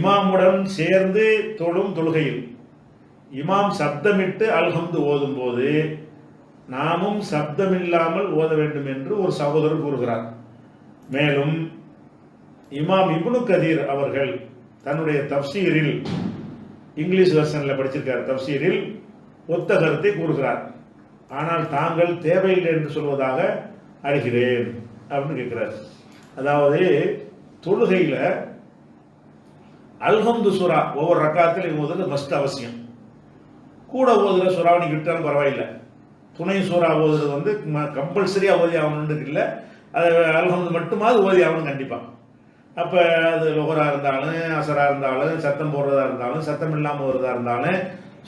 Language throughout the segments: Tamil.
இமாமுடன் சேர்ந்து தொழும் தொழுகையில் இமாம் சப்தமிட்டு அல்ஹம்து ஓதும் போது நாமும் சப்தமில்லாமல் ஓத வேண்டும் என்று ஒரு சகோதரர் கூறுகிறார். மேலும் இமாம் இப்னு கதீர் அவர்கள் தன்னுடைய தப்சீரில் இங்கிலீஷ் வெர்ஷனில் படிச்சிருக்கார் தப்சீரில் ஒத்த கருத்தை கூறுகிறார். ஆனால் தாங்கள் தேவையில்லை என்று சொல்வதாக அறிகிறேன் அப்படின்னு கேட்கிறார். அதாவது தொழுகையில் அல்ஹம்து சுரா ஒவ்வொரு ரக்காத்திலையும் ஓதுறது மஸ்ட் அவசியம். கூட ஓதுகிற சுறாவை நீ விட்டாலும் பரவாயில்லை. துணை சூறா ஓதுறது வந்து கம்பல்சரியா ஓதி ஆகணும்னு இல்லை. அது அல்ஹம்து மட்டுமாவது ஓதி ஆகணும் கண்டிப்பா. அப்ப அது லொஹரா இருந்தாலும் அசரா இருந்தாலும் சத்தம் போடுறதா இருந்தாலும் சத்தம் இல்லாம வருதா இருந்தாலும்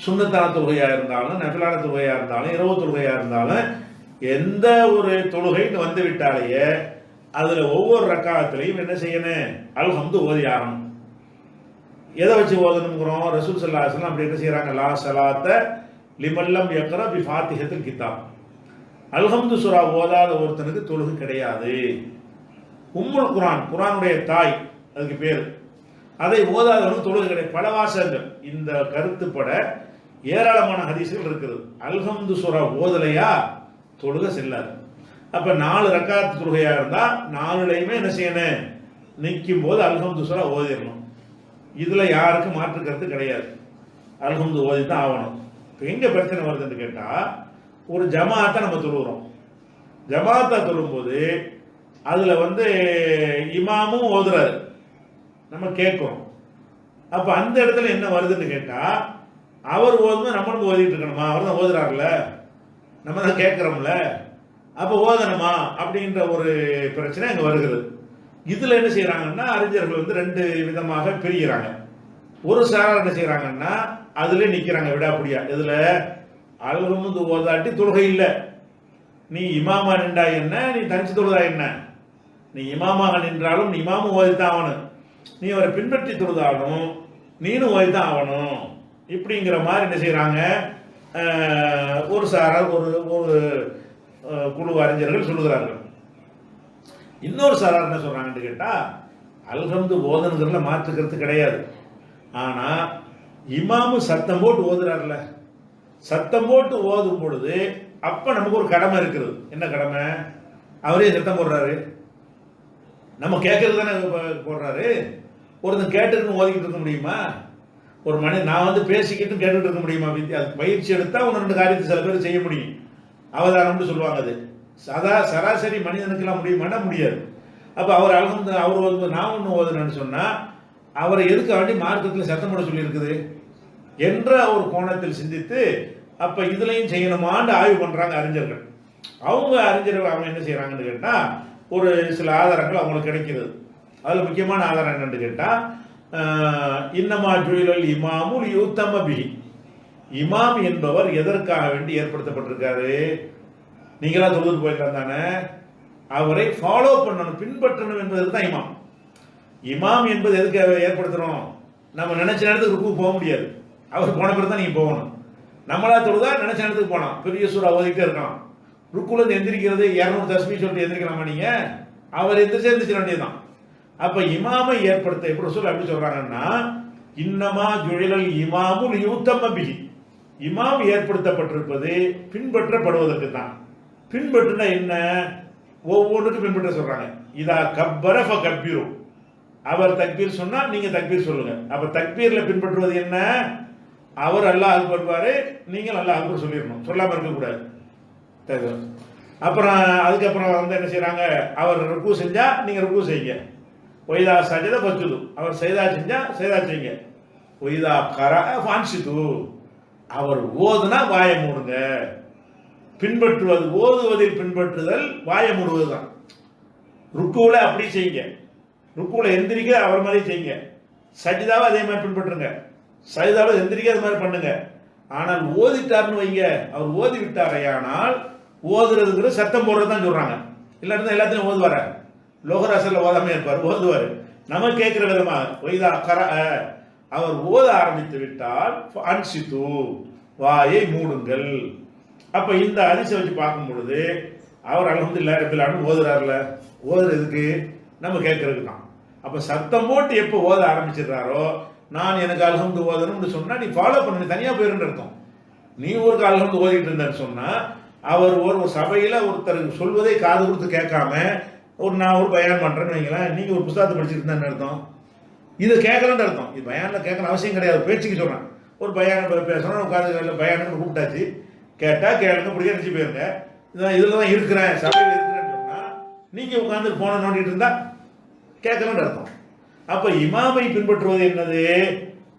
சுண்ணத்தான தொழுகையா இருந்தாலும் நபிலான தொழுகையா இருந்தாலும் இரவு தொழுகையா இருந்தாலும் எந்த ஒரு தொழுகைன்னு வந்து விட்டாலேயே அதுல ஒவ்வொரு ரக்காலத்திலையும் என்ன செய்யணும்? அல்ஹம்து ஓதி ஆகணும். எதை வச்சு ஓதணுங்கிறோம்? ரசூல் சல்லா அப்படி என்ன செய்கிறாங்க லா சலாத்த லிமல்லம் எக்கரா பி ஃபாத்திஹத்தில் கித்தாப். அல்ஹம்து சுரா ஓதாத ஒருத்தனுக்கு தொழுகு கிடையாது. உம்முல் குரான் குரானுடைய தாய் அதுக்கு பேர். அதை ஓதாதவனுக்கு தொழுகு கிடையாது. பல வாசகங்கள். இந்த கருத்துப்பட ஏராளமான ஹதீசுகள் இருக்குது. அல்ஹம்து சுரா ஓதலையா? தொழுக செல்லாது. அப்போ நாலு ரக்காத்து தொழுகையாக இருந்தால் நாலுலையுமே என்ன செய்யணும்? நிற்கும் போது அல்ஹம்து சுரா ஓதிடணும். இதில் யாருக்கும் மாற்றுக்கிறது கிடையாது. அல்ஹம்து ஓதி தான் ஆகணும். இப்போ எங்கே பிரச்சனை வருதுன்னு கேட்டால் ஒரு ஜமாத்தை நம்ம தொழுகிறோம் ஜமாத்தா தொழும்போது அதில் வந்து இமாமும் ஓதுறாரு. நம்ம கேட்குறோம். அப்போ அந்த இடத்துல என்ன வருதுன்னு கேட்டால் அவர் ஓதுமே நம்மளும் ஓதிட்டு இருக்கணுமா? அவர் தான் ஓதுறாருல நம்ம தான் கேட்குறோம்ல. அப்போ ஓதணுமா? அப்படின்ற ஒரு பிரச்சனை அங்கே வருகிறது. இதில் என்ன செய்கிறாங்கன்னா அறிஞர்கள் வந்து ரெண்டு விதமாக பிரிகிறாங்க ஒரு சாரார் என்ன செய்கிறாங்கன்னா அதிலே நிற்கிறாங்க விடாப்படியா. இதுல அல்ஹம்து ஓதாட்டி தொழுகை இல்லை. நீ இமாமா நின்றா என்ன? நீ தனிச்சு தொழுதா என்ன? நீ இமாமாக நின்றாலும் நீ இமாமும் ஓதித்தான் ஆகணும். நீ அவரை பின்பற்றி தொழுதாலும் நீனும் ஓதித்தான் ஆகணும். இப்படிங்கிற மாதிரி என்ன செய்கிறாங்க ஒரு சாரார் ஒரு ஒரு குழு அறிஞர்கள் சொல்லுகிறார்கள். இன்னொரு சாரார் என்ன சொல்கிறாங்கன்னு கேட்டால் அல்ஹம்து ஓதனுங்கிறதுல மாற்றுக்கிறது கிடையாது. ஆனால் இமாமு சத்தம் போட்டு ஓதுறாருல. சத்தம் போட்டு ஓதும் பொழுது அப்போ நமக்கு ஒரு கடமை இருக்குது. என்ன கடமை? அவரே சத்தம் போடுறாரு. நம்ம கேட்கறது தானே போடுறாரு. ஒருத்தன் கேட்டுருக்குன்னு ஓதிக்கிட்டு இருக்க முடியுமா? ஒரு மணி நான் வந்து பேசிக்கிட்டு கேட்டுட்டு இருக்க முடியுமா? அதுக்கு பயிற்சி எடுத்தால் ஒன்று ரெண்டு காரியத்தை சில பேர் செய்ய முடியும். அவதாரம்னு சொல்லுவாங்க அது. சதா சராசரி மனிதனுக்கெல்லாம் முடியுமானா முடியாது. அப்போ அவர் அல்ஹம்து அவர் வந்து நான் ஒன்று ஓதுனேன்னு சொன்னால் அவரை எதுக்கு வேண்டி மார்க்கத்தில் சத்தம் போட சொல்லியிருக்குது? என்ற ஒரு கோணத்தில் சிந்தித்து அப்போ இதுலையும் செய்யணுமான்னு ஆய்வு பண்ணுறாங்க அறிஞர்கள். அவங்க அறிஞர்கள் அவங்க என்ன செய்கிறாங்கன்னு கேட்டால் ஒரு சில ஆதாரங்கள் அவங்களுக்கு கிடைக்கிறது அதில் முக்கியமான ஆதாரம் என்னன்னு கேட்டால் இன்னமா ஜுயிலல் இமாமுல் யூத்தம பிஹி. இமாம் என்பவர் எதற்காக வேண்டி ஏற்படுத்தப்பட்டிருக்காரு? நீங்களா தொழுது போயிட்டு தானே அவரை ஃபாலோ பண்ணணும் பின்பற்றணும் என்பதற்கு தான் இமாம். இமாம் என்பது எதுக்கு ஏற்படுத்தணும் நம்ம நினைச்ச நேரத்துக்கு ருக்கு போக முடியாது. அவர் போன பிறகு தான் நீங்கள் போகணும். நம்மளா தொழுதா நினைச்ச நேரத்துக்கு போனோம் பெரிய சூறா ஓதிக்கிட்டே இருக்கணும் ருக்குல இருந்து எந்திரிக்கிறது இரநூறு தஸ்மி சொல்லிட்டு எந்திரிக்கலாமா நீங்க? அவர் எந்திரிச்சு எந்திரிச்சிட வேண்டியதுதான். அப்ப இமாமை ஏற்படுத்த எப்படி சொல்ல எப்படி சொல்றாங்கன்னா இன்னமா ஜுழல் இமாமுல் யூத்தம பிஹி. இமாம் ஏற்படுத்தப்பட்டிருப்பது பின்பற்றப்படுவதற்கு தான். பின்பற்றுனா என்ன? ஒவ்வொன்றுக்கும் பின்பற்ற சொல்றாங்க. இதா கப்பர கப்பீரும் அவர் தக்பீர் சொன்னா நீங்க தக்பீர் சொல்லுங்க. அப்ப தக்பீர்ல பின்பற்றுவது என்ன? அவர் அல்லாஹ் அது பாரு நீங்கள் அல்லாஹ் அக்பர் சொல்லிடணும். சொல்லாம இருக்க கூடாது. அப்புறம் அதுக்கப்புறம் வந்து என்ன செய்யறாங்க அவர் ருக்கு செஞ்சா நீங்க ருக்கு செய்யுங்க. ஒய்தா சஜத பச்சுது அவர் செய்தா செஞ்சா செய்தா செய்யுங்க. ஒய்தா கர ஃபான்சிது அவர் ஓதுனா வாயை மூடுங்க. பின்பற்றுவது ஓதுவதில் பின்பற்றுதல் வாயை மூடுவதுதான் ருக்குவில் அப்படி செய்யுங்க. ருக்குவில் எந்திரிக்க அவர் மாதிரி செய்யுங்க. சஜிதாவை அதே மாதிரி பின்பற்றுங்க. சஜிதாவில் எந்திரிக்க அது மாதிரி பண்ணுங்க. ஆனால் ஓதிட்டார்னு வைங்க. அவர் ஓதி விட்டாரையானால் ஓதுறதுங்கிறது சத்தம் போடுறது தான் சொல்கிறாங்க இல்லாட்டி எல்லாத்தையும் ஓதுவார? லோகராசரில் ஓதாம இருப்பார் ஓதுவார். நம்ம கேட்குற விதமா ஒய்தா கர அவர் ஓத ஆரம்பித்து விட்டால் அன்சித்து வாயை மூடுங்கள். அப்ப இந்த அதிசயம் வச்சு பார்க்கும் பொழுது அவர் அலமதுல்லா ரபிலான்னு ஓதுறாருல ஓதுறதுக்கு நம்ம கேட்கறதுக்கு தான். அப்ப சத்தம் போட்டு எப்போ ஓத ஆரம்பிச்சிடுறாரோ நான் எனக்கு அல்ஹம்து ஓதணும்னு சொன்னா நீ ஃபாலோ பண்ண தனியாக தனியா போயிருன்னு அர்த்தம். நீ ஒரு அல்ஹம்து ஓதிட்டு இருந்தேன்னு சொன்னா அவர் ஒரு சபையில் சபையில ஒருத்தருக்கு சொல்வதை காது கொடுத்து கேட்காம ஒரு நான் ஒரு பயன் பண்றேன்னு வைங்களேன் நீங்க ஒரு புத்தகத்தை படிச்சிட்டு அர்த்தம். இதை கேட்கலன்னு அர்த்தம். இது பயானில் கேட்கணும் அவசியம் கிடையாது பேச்சுக்கு சொல்றேன் ஒரு பயான பேசுகிறோம் உட்காந்து பயானுக்கு கூப்பிட்டாச்சு. கேட்டால் கேளுங்க பிடிக்க நினைச்சு போயிருங்க. இதான் இதில் தான் இருக்கிறேன் சபையில் இருக்கிறேன்னு சொன்னால் நீங்கள் உட்காந்து ஃபோனை நோண்டிட்டு இருந்தா கேட்கலன்னு அர்த்தம். அப்போ இமாமை பின்பற்றுவது என்னது?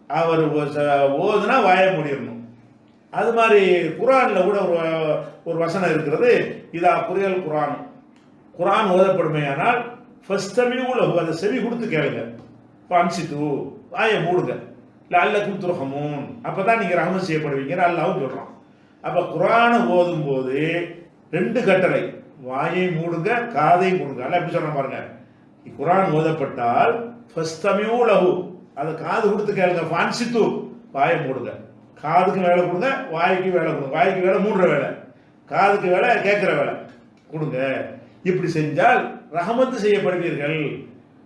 அவர் ச- ஓதுனா வாய முடியணும் அது மாதிரி குரானில் கூட ஒரு ஒரு வசனம் இருக்கிறது இதா புரியல் குரான். குரான் ஓதப்படுமையானால் ஃபஸ்டமியூல அதை செவி கொடுத்து கேளுங்க. பான்சித்து வாயை மூடுங்க. இல்லை அல்ல அல்லக்கும் அப்போ தான் நீங்கள் ரகமம் செய்யப்படுவீங்க அல்லாவும் சொல்கிறான் அப்போ குரானை ஓதும் போது ரெண்டு கட்டளை. வாயை மூடுங்க காதை மூடுங்க. அல்ல எப்படி சொல்ல பாருங்க? குரான் ஓதப்பட்டால் ஃபஸ்தமியூ லஹு. அதை காது கொடுத்து கேளுங்க பான்சித்து வாயை மூடுங்க. காதுக்கு வேலை கொடுங்க வாய்க்கு வேலை கொடுங்க. வாய்க்கு வேலை மூடுற வேலை. காதுக்கு வேலை கேட்குற வேலை. கொடுங்க. இப்படி செஞ்சால் ரஹமத்து செய்யப்படுவீர்கள்.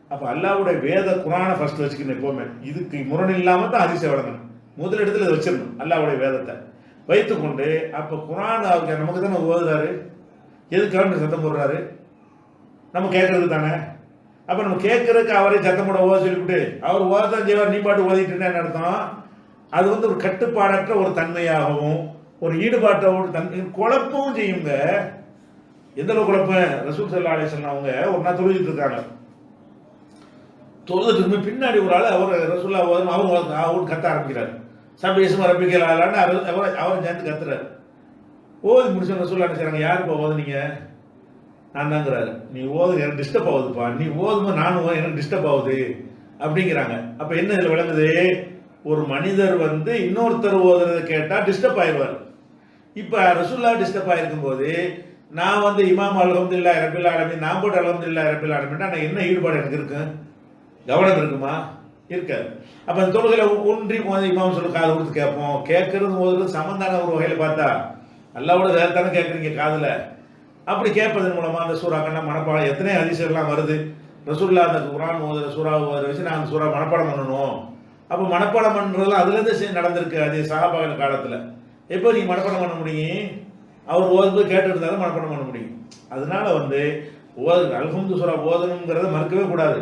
அப்போ அல்லாவுடைய வேத குரானை ஃபர்ஸ்ட் வச்சுக்கணும் எப்போவுமே. இதுக்கு முரண் இல்லாமல் தான் அதிசய வழங்கணும். முதல் இடத்துல இதை வச்சிடணும் அல்லாவுடைய வேதத்தை. வைத்துக்கொண்டு அப்ப குரான் அவங்க நமக்கு தானே ஓதுறாரு? எதுக்காக சத்தம் போடுறாரு? நம்ம கேட்கறது தானே? அப்ப நம்ம கேட்கறதுக்கு அவரே சத்தம் போட ஓத சொல்லிவிட்டு அவர் ஓதான் செய்வார் நீ பாட்டு ஓதிட்டு என்ன அர்த்தம்? அது வந்து ஒரு கட்டுப்பாடற்ற ஒரு தன்மையாகவும் ஒரு ஈடுபாட்டோட தன்மை குழப்பமும் செய்யுங்க. எந்த அளவு குழப்பம்? ரசூல் சல்லா அலிஸ்லாம் அவங்க ஒரு நாள் இருக்காங்க. தொழுதுட்டு பின்னாடி ஒரு ஆள் அவர் ரசூல்லா ஓதும் அவர் அவரு அவர் கத்த ஆரம்பிக்கிறார். சபேசம் ரப்பிக்கலான்னு அவர் அவர் சேர்ந்து கத்துறாரு. ஓதி முடிச்ச ரசூல்லா என்ன யாருப்பா ஓதுனீங்க? நான் தாங்கிறாரு நீ ஓது எனக்கு டிஸ்டர்ப் ஆகுதுப்பா. நீ ஓதும்போது நானும் எனக்கு டிஸ்டர்ப் ஆகுது. அப்படிங்கிறாங்க. அப்போ என்ன இதில் விளங்குது? ஒரு மனிதர் வந்து இன்னொருத்தர் ஓதுறதை கேட்டால் டிஸ்டர்ப் ஆயிடுவார் இப்போ ரசூல்லா டிஸ்டர்ப் ஆகிருக்கும் போது நான் வந்து இமாம் அலமதுல்லா இறப்பில் ஆலமி நான் போட்டு அலமதுல்லா இறப்பில் ஆலமின்னா நான் என்ன ஈடுபாடு எனக்கு இருக்கு? கவனம் இருக்குமா? இருக்காது. அப்போ அந்த தொழுகையில் ஒன்றி போது இமாம் சொல்லி காது கொடுத்து கேட்போம். கேட்கறது முதல்ல சமந்தான ஒரு வகையில் பார்த்தா அல்லாவோட தானே கேட்குறீங்க காதில். அப்படி கேட்பதன் மூலமாக அந்த சூறாக்கண்ணா மனப்பாடம் எத்தனை அதிசயம்லாம் வருது? ரசூல்லா அந்த குரான் ஓதுற சூறா ஓதுற வச்சு நான் அந்த சூறா மனப்பாடம் பண்ணணும். அப்போ மனப்பாடம் பண்ணுறதுலாம் அதுலேருந்து நடந்திருக்கு அது சகாபாகல் காலத்தில். எப்போ நீங்கள் மனப்பாடம் பண்ண முடியும்? அவர் ஓதும்போது கேட்டு இருந்தாலும் மனப்பாடம் பண்ண முடியும். அதனால வந்து ஓது அல்ஹம்து சூறா ஓதணுங்கிறத மறுக்கவே கூடாது.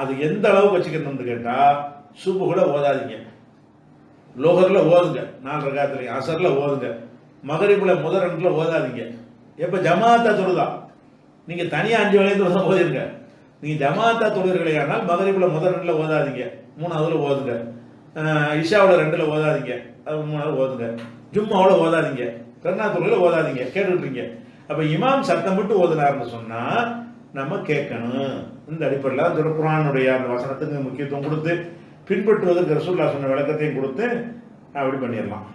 அது எந்த அளவுக்கு வச்சுக்கணும்னு கேட்டால் சுப்பு கூட ஓதாதீங்க. லோகரில் ஓதுங்க. நாலு ரகாத்துல அசரில் ஓதுங்க. மகரிப்பில் முதல் ரெண்டுல ஓதாதீங்க. எப்போ ஜமாத்தா தொழுதா? நீங்கள் தனியாக அஞ்சு வளையத்தில் தான் ஓதிருங்க. நீங்கள் ஜமாத்தா தொழுகிறீர்களே ஆனால் மகரிப்பில் முதல் ரெண்டில் ஓதாதீங்க. மூணாவதுல ஓதுங்க. இஷாவில் ரெண்டில் ஓதாதீங்க. அது மூணாவது ஓதுங்க. ஜும்மாவில் ஓதாதீங்க. கருணா தொழில ஓதாதீங்க கேட்டுருக்கீங்க அப்போ இமாம் சத்தம் விட்டு ஓதுனாருன்னு சொன்னால் நம்ம கேட்கணும். இந்த அடிப்படையில் திருக்குறானுடைய அந்த வசனத்துக்கு முக்கியத்துவம் கொடுத்து பின்பற்றுவதற்கு ரசூல்லா சொன்ன விளக்கத்தையும் கொடுத்து அப்படி பண்ணிடலாம்.